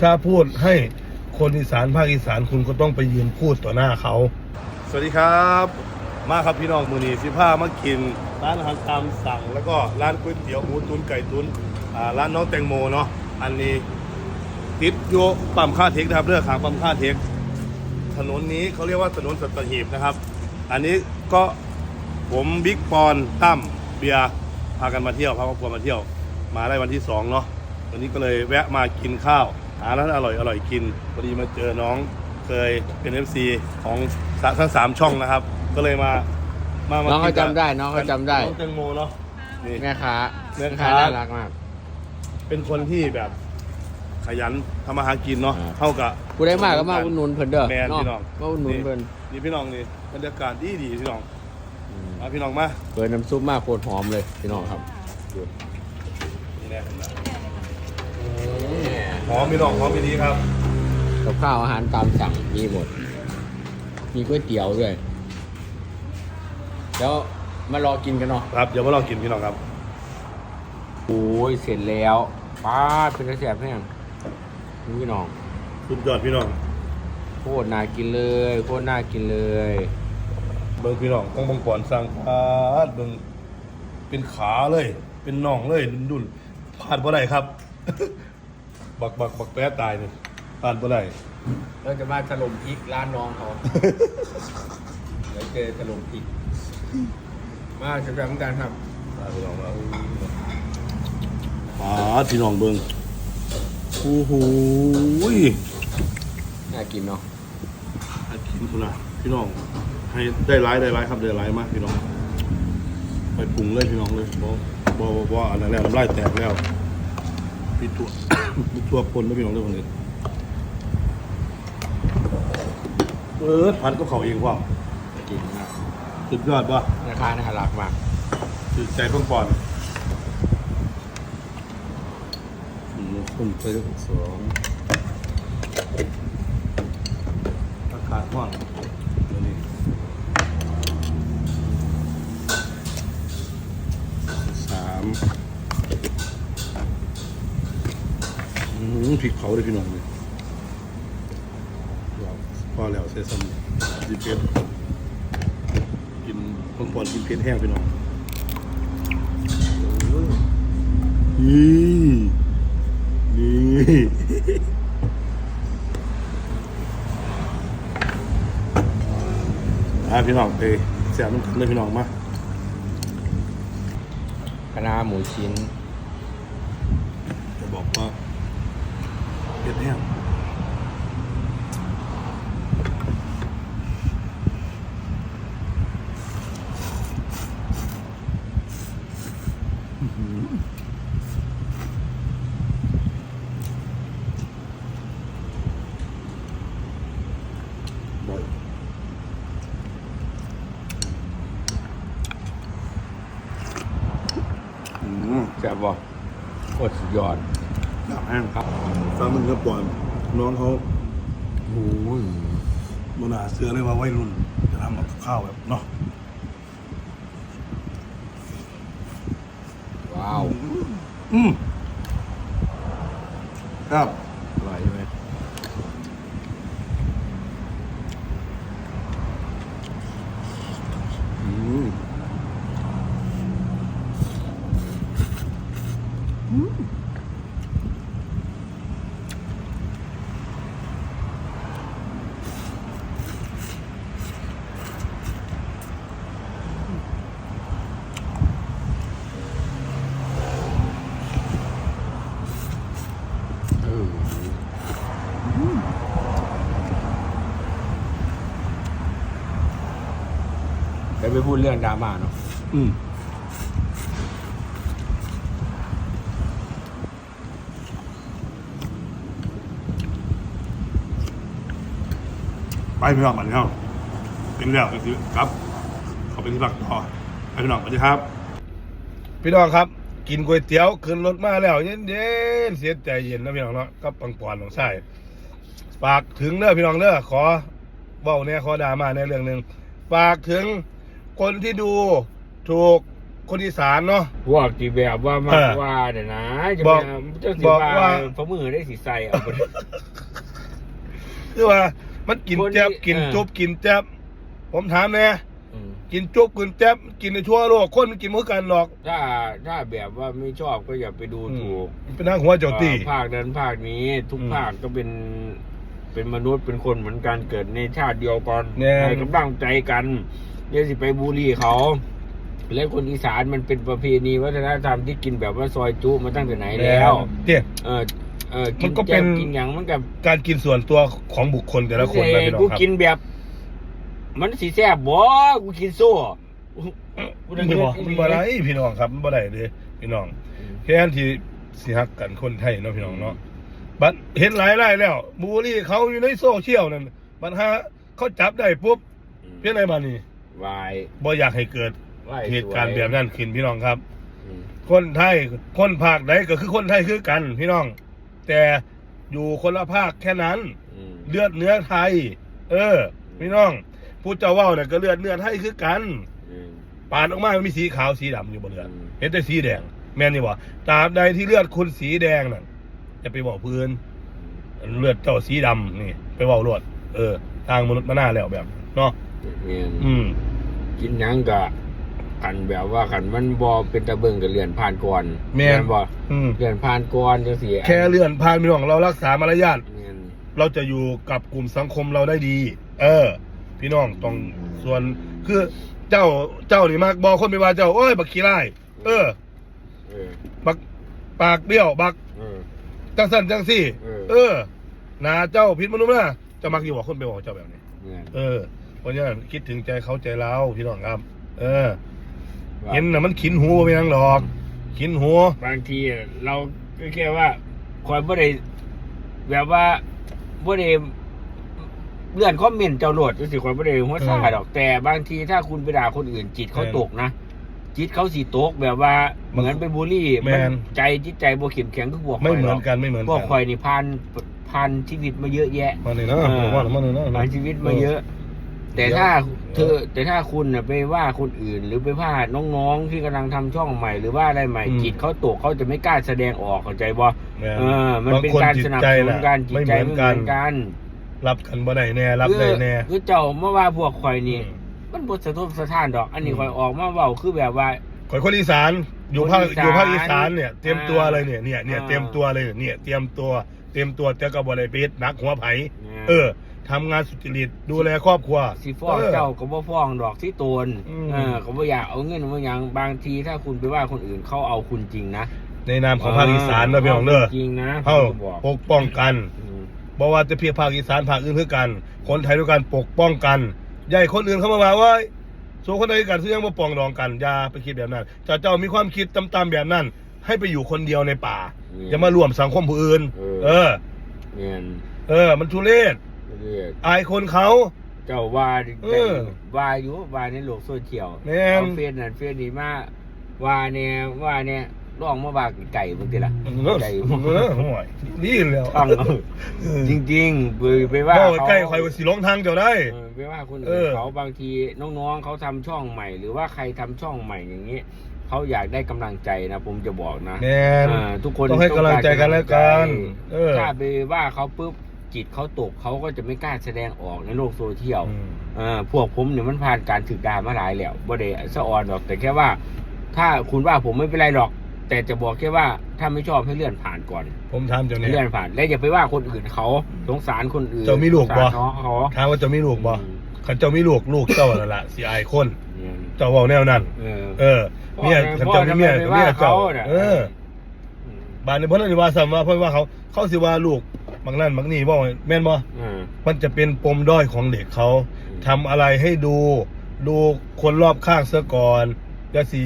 ถ้าพูดให้คนอีสานภาคอีสานคุณก็ต้องไปยืนพูดต่อหน้าเขา สวัสดีครับ มาครับพี่น้องมือนีสิผ้ามากิน ร้านอาหารตามสั่ง แล้วก็ร้านก๋วยเตี๋ยวหมูตุ๋นไก่ตุ๋นอ่าร้านน้องแตงโมเนาะอันนี้ติดโยปั๊มค่าเทคนะครับเรืองขางปั๊มค่าเทคถนนนี้เขาเรียกว่าถนนสัตหีบนะครับ อันนี้ก็ผมบิ๊กปอนตั้มเบียร์พากันมาเที่ยวพาครอบครัวมาเที่ยว มาได้วันที่สองเนาะวันนี้ก็เลยแวะมากินข้าว หาร้านอร่อยอร่อยกินพอดีมาเจอน้องเคยเป็น FC ของสทั้งสามช่องนะครับ ก็เลยมามามาน้องเขากิกับจำได้น้องเขาจำได้ น้องแตงโมเนาะนี่ แม่ค้าแม่ค้า น่ารักมาก เป็นคนที่แบบขยันทำมาหากินเนาะครับเท่ากับ ผู้ได้มากก็มาอุดหนุนเพิ่นเด้อแมนเนาะพี่น้อง มาอุดหนุนเพิ่นนี่พี่น้องนี่บรรยากาศดีดีพี่น้องมาพี่น้องมาเปิดน้ำซุปมากโคตรหอมเลยพี่น้องครับ นี่แน่เห็นไหม หอมพี่น้องหอมดีครับกับข้าวอาหารตามสั่งมีหมด มีก๋วยเตี๋ยวด้วย แล้วมารอกินกันเนาะครับเดี๋ยวมาลองกินพี่น้องครับโอ้ยเสร็จแล้วป้าดเป็นกระแสบแห้งนี่พี่น้อง สุดยอดพี่น้องโคตรน่ากินเลยโคตรน่ากินเลยเบิ่งพี่น้องต้องบังก่อนสั่งพาดเบิ่งเป็นขาเลย เป็นน่องเลยดุนพลาดบ่ได้ครับ บักบักบักแป๊ะตายนี่พลาดบ่ได้เราจะมาถล่มพริกร้านน้องเขาเดี๋ยวเจอถล่มพริก มาจะแบบกันครับพาพี่น้องมาพาดพี่น้องเบิ่งโอ้โหยน่ากินเนาะอากินคุณนะพี่น้อง ให้ได้ร้ายได้ร้ายครับได้ร้ายมากพี่น้อง ไปปรุงเลยพี่น้องเลยบ่บ่บ่บ่อันนั้นแล้วน้ำลายแตกแล้ว พี่ตัวพี่ตัวปนแล้วพี่น้องเลยคนนี้เออพันก็เขาเองว่ากินมากสุดยอดป่ะราคาน่ารักมากสุดใจเพิ่งปอนอืมคุณไปเรื่องสองอากาศร้อน พริกเผาเลยพี่น้องเลยพอแล้วเซซัมดีเพชรกินเพิ่งปอนกินเพชรแห้งพี่น้องนี่นี่อ่าพี่น้องเอ้ยแซมน้ำเลยพี่น้องมาคณะหมูชิ้น จะบอกว่า เผ็ดแห้งอื้อหือบ่อยอืมแซ่บบ่โคตรสุดยอดดาบ แห้งครับฟังมันก็ปล่อยน้องเขาโอ้ยบนาเสือเลยว่าวัยรุ่นจะทำกับข้าวแบบเนาะว้าว อืมครับ อร่อยใช่ไหม อืมเออเดี๋ยว ไปพูดเรื่องดราม่าเนาะอืมไปพี่น้องบันเข้าเป็นแล้วก็คือครับเขาไปที่หลักต่อไปพี่น้องสวัสดีครับ พี่น้องครับ กินก๋วยเตี๋ยวขึ้นรถมาแล้วเย็นเย็นๆเสียใจเย็นนะพี่น้องเนาะก็ปังปอนของใส่ฝากถึงเด้อพี่น้องเด้อขอเบ้าเนี่ยขอดราม่าในเรื่องหนึ่งฝากถึง คนที่ดูถูกคนอีสานเนาะพวกที่แบบว่ามาเออว่าเดี๋ยวนะจะบอกมาเจ้าสิบอกว่าว่า ฝ่ามือได้สีใส่เอาไป คือว่ามันกินคนที่แจ๊บกินเออ จุบกินแจ๊บผมถามแน่อืมกินจุบกินแจ๊บกินในทั่วโลกคนมันกินเหมือนกันหรอก ถ้าถ้าแบบว่าไม่ชอบก็อย่าไปดูถูกอืมเป็นทางหัวเจ้าตีเอ่อภาคนั้นภาคนี้ ทุกอืมภาคก็เป็น เป็นมนุษย์เป็นคนเหมือนกันเกิดในชาติเดียวกันแน่ ให้กำลังใจกัน เดี๋ยวสิไปบูลลี่เขา และคนอีสานมันเป็นประเพณีวัฒนธรรมที่กินแบบว่าซอยจุมาตั้งแต่ไหนแล้วเนี่ยเออเออกิมันนก็เป็นแจ่วกินอย่างมันกับการกินส่วนตัวของบุคคลแต่ละคนนะพี่น้องกูครับกินแบบ มันสีแซ่บบ่กูกินโซ่กูมันบ่มันบ่ได้พี่น้องครับมันบ่ได้เลยพี่น้องแค่ที่สิฮักกันคนไทยเนาะพี่น้องเนาะบัดเห็นหลายรายแล้วบูลลี่เขาอยู่ในโซเชียลนั่นบัดฮะเขาจับได้ปุ๊บเพี้ยนอะไรมานี่ วายบ่อยากให้เกิดวายเหตุการณ์แบบนั้นขึ้นพี่น้องครับ อืมคนไทยคนภาคใดก็คือคนไทยคือกันพี่น้อง แต่อยู่คนละภาคแค่นั้น อืมเลือดเนื้อไทย เออ พี่น้องผู้เจ้าเว่าเนี่ยก็เลือดเนื้อไทยคือกันอืมปานออกมามันมีสีขาวสีดำอยู่บนเรืออมเห็นแต่สีแดง แม่นนี่บ่ตราบใดที่เลือดคุณสีแดงนั่นจะไปบอกพื้นเลือดเจ้าสีดำนี่ ไปบอกรวดเออทางมนุษย์มาหน้าแล้วแบบเนาะเนี่ยอืม กินหยังกะขันแบบว่าขันมันบอเป็นตะเบิงกับเลื่อนผ่านก่อนแม่นบ่อืมเลื่อนผ่านก่อนจังซี่แค่เลื่อนผ่านพี่น้องเรารักษามารยาทแม่นเราจะอยู่กับกลุ่มสังคมเราได้ดี เออ พี่น้องต้องส่วนคือเจ้าเจ้านี่มากบอกคนไปว่าเจ้าโอ้ยบักขี้ไล่เออ เออบักปากเบี้ยวบักเออ จังสันจังสี่ เออ เออหนาเจ้าพิษมนุษย์นะเจะมักอยู่บอกคนไปบอกเจ้าแบบนี้แม่นเออ เพราะฉะนั้นคิดถึงใจเขาใจเราพี่น้องครับ เออว่าเห็นนะมันขินหูไปยังหรอกขินหัวบางทีเราก็แค่ว่าคอยบ่ได้แบบว่าบ่ได้เลื่อนคอมเมนต์เจ้าโหลดจังซี่คอยบ่ได้หัวซ่าดอกแต่บางทีถ้าคุณไปด่าคนอื่นจิตเขาตกนะจิตเขาสีตกแบบว่าเหมือนไปบูลลี่แม่นใจจิตใจบ่เข้มแข็งคือพวกไม่ข่ยเหมืรอนกันไม่เหมือนพวกกันข่อยนี่ผ่านผ่านชีวิตมาเยอะแยะมาเลยเนาะเออว่าแล้วมาเลยเนาะผ่านชีวิตมาเยอะ แต่ถ้าเธอแต่ถ้าคุณน่ะไปว่าคนอื่น หรือไปว่าน้องๆที่กำลังทำช่องใหม่ หรือว่าอะไรใหม่อืมจิตเขาตกเขาจะไม่กล้าแสดงออกเข้าใจบ่แม่เออ มันเป็นบงคการจิตสนับใจสนุนน่ะการจิตไม่ใจเหมือนไม่เหกัมืนอนกัน รับกันบ่ได้แน่รับได้แน่ คือคือเจ้าเมื่อว่าพวกข่อยนี่อืมมันบทสะทบสะท้านดอก อันนี้อืม ข่อยออกมาเว้าคือแบบว่า ข่อยคนอีสานอยู่ภาคคนอีสานอยู่ภาคอีสานเนี่ยเตรียมตัวเลยเนี่ยเนี่ยเนี่ยอ่า เตรียมตัวเลยเนี่ยเตรียมตัวเตรียมตัวแต่กับบริปิดนักหัวไผเนี่ยเออ ทำงานสุจริตดูแลครอบครัวสิฟ้องออเจ้าก็บ่ฟ้องดอกที่ตนอืม เออก็บ่อยากเอาเงินมาหยังบางทีถ้าคุณไปว่าคนอื่นเขาเอาคุณจริงนะในนามของภาคอีสานนะพี่น้องเด้อจริงนะเฮาผมบอกปกป้องกันอืมบอกว่าจะเพียงภาคอีสานภาคอื่นคือกัน คนไทยด้วยกันปกป้องกันอย่าใหญ่คนอื่นเข้ามาว่าว่าส่วนคนไทยด้วยกันซึ่งยังมาปองดองกันอย่าไปคิดแบบนั้นเจ้าเจ้ามีความคิดต่ำๆแบบนั้น ให้ไปอยู่คนเดียวในป่า อย่ามารวมสังคมผู้อื่น เออเงินเออ มันทุเรศ เรียกอายคนเขา เจ้าว่าเออว่าอยู่ว่าในโลกโซเชียลแม่น เอาเฟซนั่นเฟซนี่มาว่าเนี่ยว่าเนี่ยลองมาว่าไก่บางทีล่ะเนอะไก่เนอะห่วยนี่แล้วฟังเอาจริงๆไปไปว่าว่าเขา ใกล้คอยว่าสิลงทางเจ้าได้ เออไปว่าคนเออื่นอ เขาบางทีน้องๆเขาทำช่องใหม่ หรือว่าใครทำช่องใหม่อย่างนี้เขาอยากได้กำลังใจนะผมจะบอกนะแน่น เออทุกคนต้องให้กำลังใจกันและกันเออ ถ้าไปว่าเขาปุ๊บ จิตเขาตกเขาก็จะไม่กล้าแสดงออกในโลกโซเชียลอืมเออพวกผมเนี่ยมันผ่านการถึกด่ามาหลายแล้วบ่ได้สะออนหรอกแต่แค่ว่า ถ้าคุณว่าผมไม่เป็นไรหรอก แต่จะบอกแค่ว่าถ้าไม่ชอบให้เลื่อนผ่านก่อน ผมถามเจ้าให้เนี่ยเลื่อนผ่าน และอย่าไปว่าคนอื่นเขาสงสารคนอื่นเจ้ามีลูกบ่สงสารน้องเขาถามว่าเจ้ามีลูกบ่อืมขันเจ้ามีลูกลูกเจ้านั่นแหละสิอายคนเนี่ยเจ้าเว้าแนวนั้นเออเออเมียขันเจ้ามีเมียพ่อทำไมไปเมียว่าเจ้าน่ะเออบ้านในเพิ่นนี่ว่าซ้ำว่าเพิ่นว่าเขา เขาสิว่าลูก บางนั่นบางนี่บ่แม่นบ่เออมันจะเป็นปมด้อยของเด็กเขาอืม ทำอะไรให้ดู ดูคนรอบข้างเสียก่อนอย่าสิ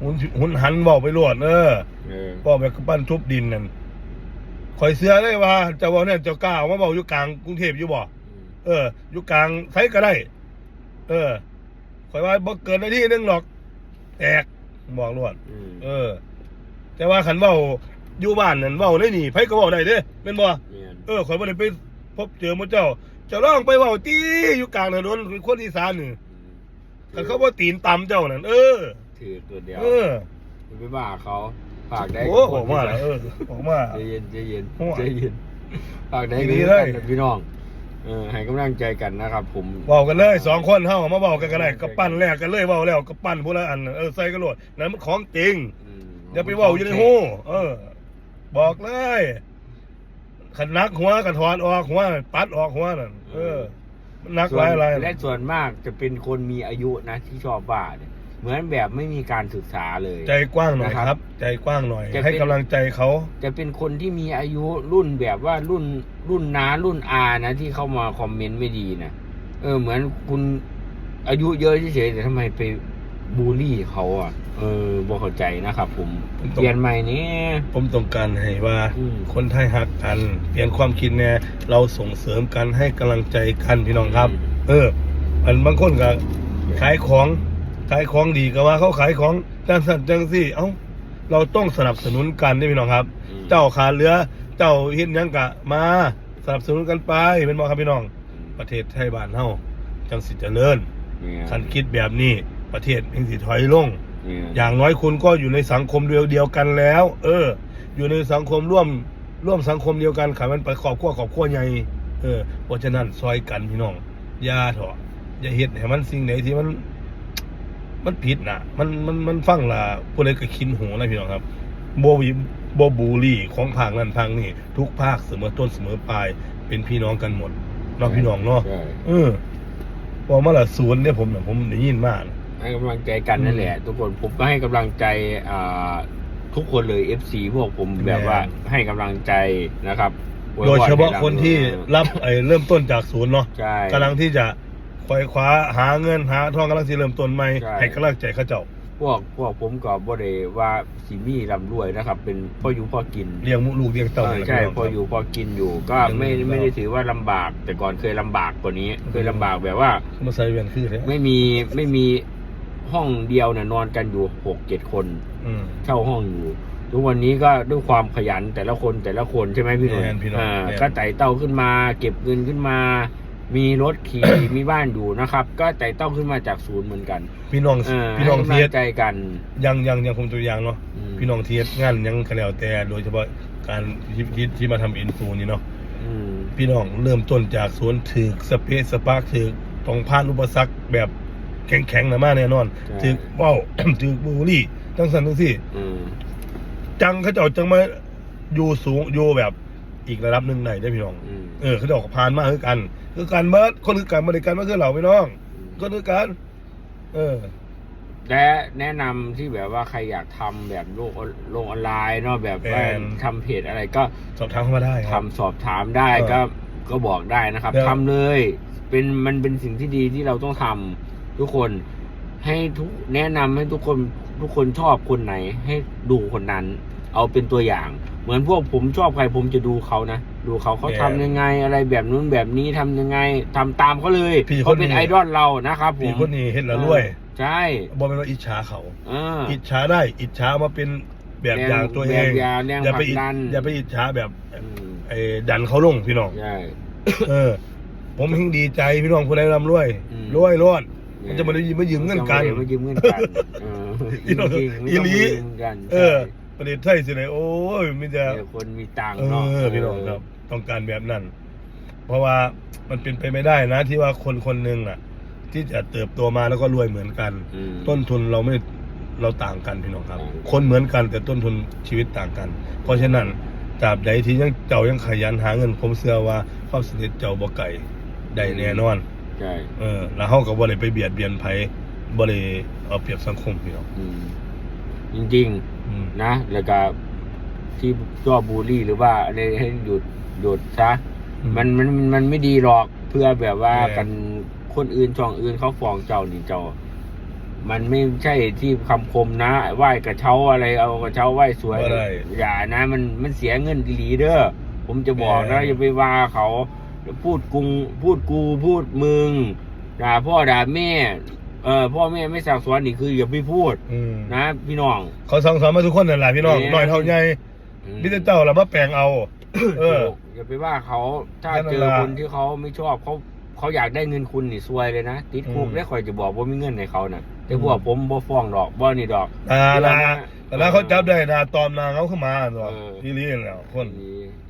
หุนหุนหันเว้าไปรวดเออเออเว้าแบบปั้นทุบดินนั่นข่อยเชื่อเลยว่าเจ้าเว้าเนี่ยเจ้ากล้ามาเว้าอยู่กลางกรุงเทพอยู่บ่ เออ อยู่กลางไสก็ได้ เออข่อยว่าบ่เกินนาทีนึงหรอก แตกบอกรวด อืมเออ แต่ว่าขันเว้า อยู่บ้านนั่นเว้าได้นี่ไผก็เว้าได้เด้แม่นบ่เนี่ยเออข่อยบ่ได้ไปพบเจอหมู่เจ้าเจ้าร้องไปเว้าตี้อยู่กลางถนนคนอีสานนี่คันเขาบ่ตีนตำเจ้านั่นเออ ถือตัวเดียวเอออย่าไปบ้าเขาฝากได้โอ้บออกมาแล้วเออออกมา ใจเย็นใจเย็นโอ้ยใจเย็นฝากได้ดีกันเลยนะพี่น้องเออให้กำลังใจกันนะครับ ผมเว้ากันเลยสองคนเฮามาเว้ากันก็ได้ก็ปั้นแรกกันเลยเว้าแล้วก็ปั้นผู้ละอันเออใส่กันโลดนั่นมันของจริง อืมอย่าไปเว้าอยู่ในหูเออ บอกเลยขันนักหัวกันถอนออกหัวปัดออกหัวนั่นเออมันนักหลายอะไรและส่วนมากจะเป็นคนมีอายุนะที่ชอบบ้าเนี่ยเหมือนแบบไม่มีการศึกษาเลย ใจกว้างหน่อยนะครับครับ ใจกว้างหน่อย จะเป็น ให้กำลังใจเขาจะเป็นคนที่มีอายุรุ่นแบบว่ารุ่นรุ่นน้ารุ่นอานะ ที่เข้ามาคอมเมนต์ไม่ดีนะเออ เหมือนคุณอายุเยอะเฉยๆแต่ทำไมไป บูลลี่เขาอะ เออบ่เข้าใจนะครับผมเปลี่ยนใหม่นี้ ผมต้องการให้ว่าอืม คนไทยหักกัน เปลี่ยนความคิดแน่เราส่งเสริมกันให้กำลังใจกันพี่น้องครับ เออ อันบางคนก็ขายของขายของดีก็ว่าเขาขายของจังสันจังสี่ เอ้า เราต้องสนับสนุนกันนี่พี่น้องครับ อืม เจ้าขาเรือ เจ้าเฮ็ดหยังกะ มาสนับสนุนกันไปเป็นบ่ครับพี่น้อง ประเทศไทยบ้านเฮาจังสิเจริญเนี่ยคันคิดแบบนี้ ประเทศเองสิถอยลงเนี่ยอย่างน้อยคุณก็อยู่ในสังคมเดียวเดียวกันแล้ว เออ อยู่ในสังคมร่วมร่วมสังคมเดียวกันขามันไปขอบขั้วขอบขั้วใหญ่เออเพราะฉะนั้นซอยกันพี่น้องอย่าเถอะอย่าเฮ็ดให้มันสิ่งไหนที่มัน มันผิดนะมันมันมันฟังละผู้ใดก็คินหูนะพี่น้องครับโบวิโบบูลลี่ของภาคนั้นภาคนี้ทุกภาคเสมอต้นเสมอปลายเป็นพี่น้องกันหมดเนาะพี่น้องเนาะใช่เออพอมาละศูนย์เนี่ยผมเนี่ยผมได้ยินมาก ให้กำลังใจกันนั่นแหละ ทุกคนผมก็ให้กำลังใจอ่าทุกคนเลย FC พวกผมแบบว่าให้กำลังใจนะครับอวยโดยพรเฉพาะให้รคนที่รับไอ้เริ่มต้นจากศูนย์เนาะใช่กำลังที่จะควยคว้าหาเงินหาทองกำลังที่เริ่มต้นใหม่ใช่ให้กำลังใจเขาเจ้าพวกพวกผมก็บ่ได้ว่าสิมีร่ำรวยนะครับ เป็นพ่ออยู่พ่อกินเลี้ยงลูกเลี้ยงเต้าเออนี่แหละใช่พี่น้งพออยู่พอกินอยู่ ก็ไม่เลี้ยงลูกไม่ได้ถือว่าลำบาก แต่ก่อนเคยลำบากกว่านี้ เคยลำบากแบบว่ามาใส่เวียนคือแท้ไม่มีไม่มี ห้องเดียวเนี่ยนอนกันอยู่หกเจ็ดคนอืม เช่าห้องอยู่ ทุกวันนี้ก็ด้วยความขยันแต่ละคนแต่ละคนใช่ไหมพี่หนุ่ยแม่นพี่น้องอ่าแม่น ก็ไต่เต้าขึ้นมา เก็บเงินขึ้นมา มีรถขี่ มีบ้านอยู่นะครับ ก็ไต่เต้าขึ้นมาจากศูนย์เหมือนกันพี่น้องเออพี่น้องให้เทีกำยลังใจกันยังยังยังผมตัวอย่างเนาะอืมพี่น้องเทียงานยังคะแนนแต่โดยเฉพาะการที่ที่ที่มาทำอินฟูนี่เนาะอืมพี่น้องเริ่มต้นจากสวนถือสเปซสปาร์คถือต้องผ่านอุปสรรคแบบ แข็งๆนะมาแน่นอนถือเว้า ถือบูลลี่ทั้งสันทั้งสี่ อืมจังเขาเจ้าจังมาอยู่สูงอยู่แบบอีกระดับหนึ่งไหนได้อพี่น้อง อืมเออเขาเจะออกผ่านมาคือกัน คือการเบิร์ดคนคือการบริการมาคือเราพี่น้องก็คือกัน เออ และแนะนำที่แบบว่าใครอยากทำแบบโลกโลกออนไลน์เนาะแบบว่าแอนทำเพจอะไรก็ สอบถามเข้ามาได้คทำรับ สอบถามได้เออก็ก็บอกได้นะครับเดี๋ยวทำเลย เป็นมันเป็นสิ่งที่ดีที่เราต้องทำ ทุกคนให้ทุกแนะนำให้ทุกคนทุกคนชอบคนไหน ให้ดูคนนั้น เอาเป็นตัวอย่าง เหมือนพวกผมชอบใครผมจะดูเขานะดูเขาเขาทำยังไง อะไรแบบนู้นแบบนี้ทำยังไงทำตามเขาเลยพี่คนเขาเป็นนี้ไอดอลเรานะครับผพี่มคนนี้เห็นแล้วรวยใช่บอกเป็นว่าอิจฉาเขาอ่าอิจฉาได้อิจฉามาเป็นแบบอย่างตัวเองแบบอย่างแรงอย่าไปผลักดันอย่าไปอิจฉาแบบอืมไอ้ดันเขาลงพี่น้องใช่เออ ผมยิ่งดีใจพี่น้องคนใดร่ำรวยอืมรวยรอด มันจะมาได้ยืมมายืมเงินกันมายืมเงินกันเออพี่น้องจริงๆไม่อีต้องหลีมายืมกันเออใช่ประเทศไทยสิไหนโอ้ยมีแต่เออคนมีตังค์เอเนาะอพี่น้องครับ ต้องการแบบนั้น เพราะว่ามันเป็นไปไม่ได้นะ ที่ว่าคนคนหนึ่งน่ะ ที่จะเติบโตมาแล้วก็รวยเหมือนกันอืมต้นทุนเราไม่เราต่างกันพี่น้องครับต่างกันคนเหมือนกันแต่ต้นทุนชีวิตต่างกัน เพราะฉะนั้นตราบใดที่ยังเจ้ายังขยันหาเงินผมเชื่อว่าความสำเร็จเจ้าบ่ไก่ได้แน่นอน ใช่เออแล้วเฮาก็บ่ได้ไปเบียดเบียนไผบ่ได้เอาเปรียบสังคมพี่น้องอืมจริงอืมๆนะ แล้วก็ที่ชอบบูลลี่หรือว่าอะไรให้หยุดหยุดซะ มันมันมันไม่ดีหรอกเพื่อแบบว่าแน่กันคนอื่นช่องอื่นเขาฟ้องเจ้านี่เจ้า มันไม่ใช่ที่คำคมนะไหว้กระเช้าอะไรเอากระเช้าไหว้สวยบ่ได้อย่านะ มันมันเสียเงินดีหลีเด้อผมจะบอกนะแน่อย่าไปว่าเขา พูดกุงพูดกูพูดมึงด่าพ่อด่าแม่ เออพ่อแม่ไม่สั่งสอนนี่คืออย่าไปพูดอืมนะ พี่น้อง เขาสั่งสอนมาทุกคนนั่นแหละพี่น้องแน่น้อยเท่าใหญ่อืมมีแต่เจ้าล่ะมาแปลงเอา เออถูกอย่าไปว่าเขาถ้าแค่นั้นเจอล่ะคนที่เขาไม่ชอบเขาเขาอยากได้เงินคุณนี่ซวยเลยนะติดคุกอืมได้คอยจะบอกว่ามีเงินในเขานะแต่พวกผมบ่ฟ้องดอกบ่นี่ดอกอ่านะเดี๋ยว แต่แล้วเขาจับได้นะตอมนางเขาเข้ามาตัวเออพี่เลี้ยงแล้วคน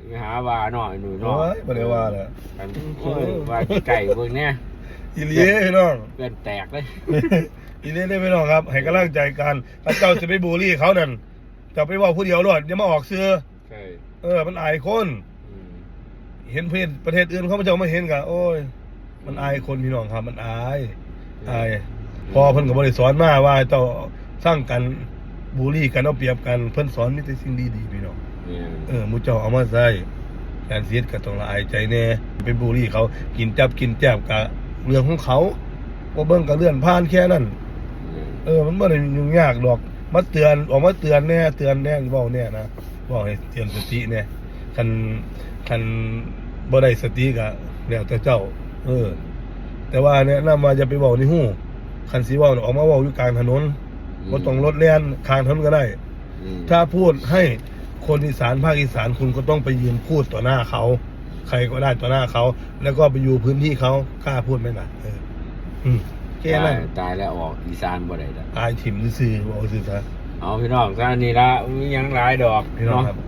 ไปหาว่าหน่อยหนูเนาะโอ้ยบ่ได้ว่าเลยอันโอ้ยว่าไก่เบิ่งเนี่ยอีเลี้ยพี่น้องเกินแตกเลยอีเลี้ยได้พี่น้องครับ ให้กำลังใจกันถ้าเจ้าจะไปบูลลี่เขานั่นจะไปเว่าผู้เดียวรอดอย่ามาออกเสื้อใช่เออ มันอายคน อืมเห็นเพศประเทศอื่นเขาไม่เจ้ามาเห็นกันโอ้ย มันอายคนพี่น้องครับ มันอายอายพอเพิ่นก็บ่ได้สอนมาว่าเจ้าสร้างกัน บูลลี่กันเอาเปรียบกันเพิ่นสอนมีแต่สิ่งดีๆพี่น้องเนี่ยเออหมูเจ้าเอามาใส่การเสียดก็ต้องละอายใจแน่ไปบูลลี่เขากินจับกินแจบกับเรื่องของเขาบ่เบิ่งก็เลื่อนผ่านแค่นั้นเออมันบ่ได้ยุ่งยากดอกมาเตือนออกมาเตือนแน่เตือนแน่เว้าแน่นะบอกให้เตือนสติแน่คันคันบ่ได้สติก็แล้วแต่เจ้า เออ แต่ว่าแนะนำว่าอย่าไปเว้าในหูคันสิเว้าน่ะออกมาเว้าอยู่กลางถนน บ่ต้องรถแล่นข้างถนนก็ได้อืมถ้าพูดให้คนอีสานภาคอีสานคุณก็ต้องไปยืนพูดต่อหน้าเขา ใครก็ได้ต่อหน้าเขา แล้วก็ไปอยู่พื้นที่เขากล้าพูดไหมล่ะเอออืมแค่นั้นตายตายแล้วออกอีสานบ่ได้ดอกอายถิ่มซื่อๆบอกซื่อซะเอาพี่น้องซะนี่ละมีหยังหลายดอกพี่น้องเาะครับอื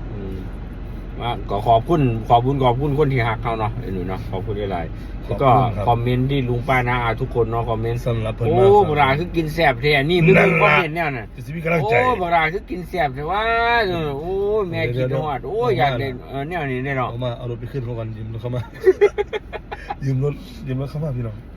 มว่าก็ขอบคุณขอบคุณขอบคุณคนที่หักเขาเนาะไอ้หนูเนาะขอบคุณหลายๆแล้วก็คอมเมนต์ที่ลุงป้านาอาทุกคนเนาะคอมเมนต์สำหรับเพิ่นโอ้มาโบราณคือกินแซ่บแท้นี่มึงนั่นคอมล่ะเมนต์เนี่ยน่ะจะสิมีกำลังใจ โอ้โบราณคือกินแซ่บแต่ว่าเออโอ้ยแม่คิดฮอดโอ้ยอยากเล่นเออแนวนี้ได้เนาะเอามาเอารถไปขึ้นเขากันยืมรถเข้ามา ยืมรถยืมรถเข้ามาพี่น้อง